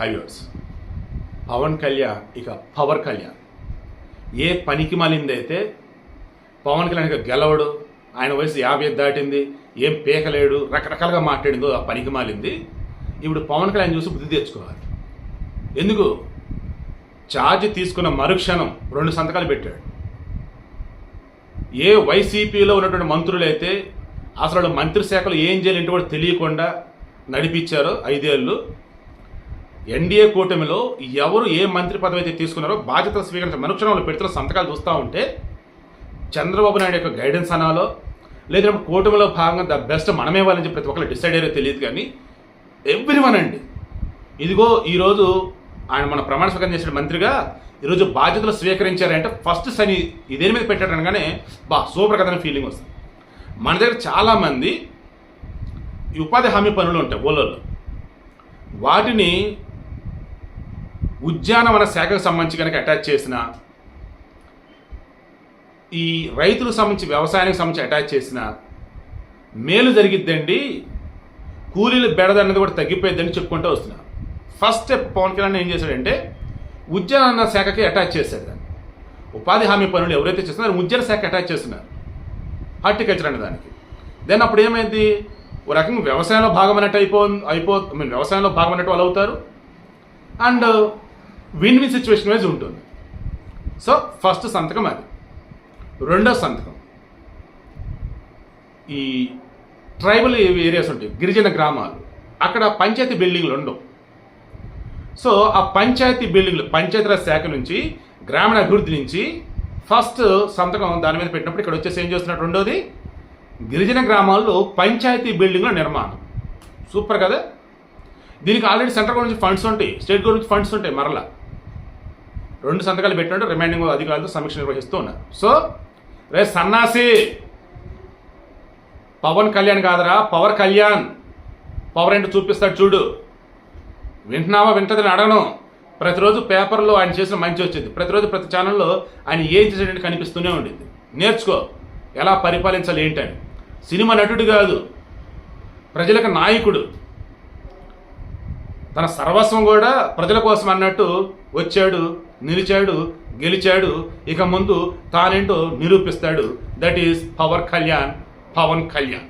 Highways. Pawan Kalyan ఇక power Kalyan. ఏ పనికి మాలిందైతే పవన్ కళ్యాణ్ ఇక గెలవడు ఆయన వయసు యాభై దాటింది ఏం పీకలేడు రకరకాలుగా మాట్లాడిందో ఆ పనికి మాలింది ఇప్పుడు పవన్ కళ్యాణ్ చూసి బుద్ధి తెచ్చుకోవాలి. ఎందుకు? ఛార్జ్ తీసుకున్న మరుక్షణం రెండు సంతకాలు పెట్టాడు. ఏ వైసీపీలో ఉన్నటువంటి మంత్రులైతే అసలు మంత్రి శాఖలు ఏం చేయాలంటే కూడా తెలియకుండా నడిపించారో ఐదేళ్ళు. ఎన్డీఏ కూటమిలో ఎవరు ఏ మంత్రి పదవి అయితే తీసుకున్నారో బాధ్యతలు స్వీకరించిన మనుక్షణంలో పెడుతున్న సంతకాలు చూస్తూ ఉంటే చంద్రబాబు నాయుడు యొక్క గైడెన్స్ అనాలో లేదా కూటమిలో భాగంగా ద బెస్ట్ మనమే వాళ్ళని చెప్పి ప్రతి ఒక్కరు డిసైడ్ అయ్యారో తెలియదు కానీ ఎవ్రీ వన్ అండి. ఇదిగో ఈరోజు ఆయన మన ప్రమాణ స్వీకారం చేసిన మంత్రిగా ఈరోజు బాధ్యతలు స్వీకరించారంటే ఫస్ట్ శని ఇదేని మీద పెట్టాడనగానే బా సూపర్ కదా ఫీలింగ్ వస్తుంది. మన దగ్గర చాలామంది ఉపాధి హామీ పనులు ఉంటాయి ఊళ్ళల్లో వాటిని ఉద్యానవన శాఖకు సంబంధించి కనుక అటాచ్ చేసిన ఈ రైతులకు సంబంధించి వ్యవసాయానికి సంబంధించి అటాచ్ చేసిన మేలు జరిగిద్దండి. కూలీలు బెడద అనేది కూడా తగ్గిపోయిద్దని చెప్పుకుంటూ వస్తున్నా. ఫస్ట్ స్టెప్ పవన్ కళ్యాణ్ ఏం చేశాడంటే ఉద్యాన శాఖకి అటాచ్ చేశాడు దాన్ని. ఉపాధి హామీ పనులు ఎవరైతే చేస్తున్నారో ఉద్యాన శాఖ అటాచ్ చేస్తున్నారు. హార్టికల్చర్ అనే దానికి. దెన్ అప్పుడు ఏమైంది? ఓ రకంగా వ్యవసాయంలో భాగమైనట్టు అయిపో అయిపో మీన్ వ్యవసాయంలో వ్యవసాయంలో అన్నట్టు వాళ్ళు అవుతారు. And win win situation wise ఉంటుంది. సో ఫస్ట్ సంతకం అది. రెండో సంతకం. ఈ ట్రైబల్ ఏరియాస్ ఉంటాయి గిరిజన గ్రామాలు. అక్కడ పంచాయతీ బిల్డింగ్లు ఉండవు. సో ఆ పంచాయతీ బిల్డింగ్లు పంచాయతీరాజ్ శాఖ నుంచి గ్రామీణ అభివృద్ధి నుంచి ఫస్ట్ సంతకం దాని మీద పెట్టినప్పుడు ఇక్కడ వచ్చేసి ఏం చేస్తున్నట్టు రెండోది గిరిజన గ్రామాల్లో పంచాయతీ బిల్డింగ్ల నిర్మాణం. సూపర్ కదా? దీనికి ఆల్రెడీ సెంట్రల్ గవర్నమెంట్ ఫండ్స్ ఉంటాయి స్టేట్ గవర్నమెంట్ ఫండ్స్ ఉంటాయి మరలా. రెండు సంతకాలు పెట్టినట్టు రిమైండింగ్ అధికారులతో సమీక్ష నిర్వహిస్తూ ఉన్నారు. సో రే సన్నాసి! పవన్ కళ్యాణ్ కాదరా పవర్ కళ్యాణ్! పవర్ ఏంటో చూపిస్తాడు చూడు. వింటున్నావా? వింటదని అడగను. ప్రతిరోజు పేపర్లో ఆయన చేసిన మంచి వచ్చింది. ప్రతిరోజు ప్రతి ఛానల్లో ఆయన ఏం చేసేటట్టు కనిపిస్తూనే ఉండింది. నేర్చుకో. ఎలా పరిపాలించాలి ఏంటని సినిమా నటుడు కాదు. ప్రజలకు నాయకుడు. తన సర్వస్వం కూడా ప్రజల కోసం అన్నట్టు వచ్చాడు. నిలిచాడు గెలిచాడు ఇక ముందు తానేంటో నిరూపిస్తాడు. That is power Kalyan Pawan Kalyan.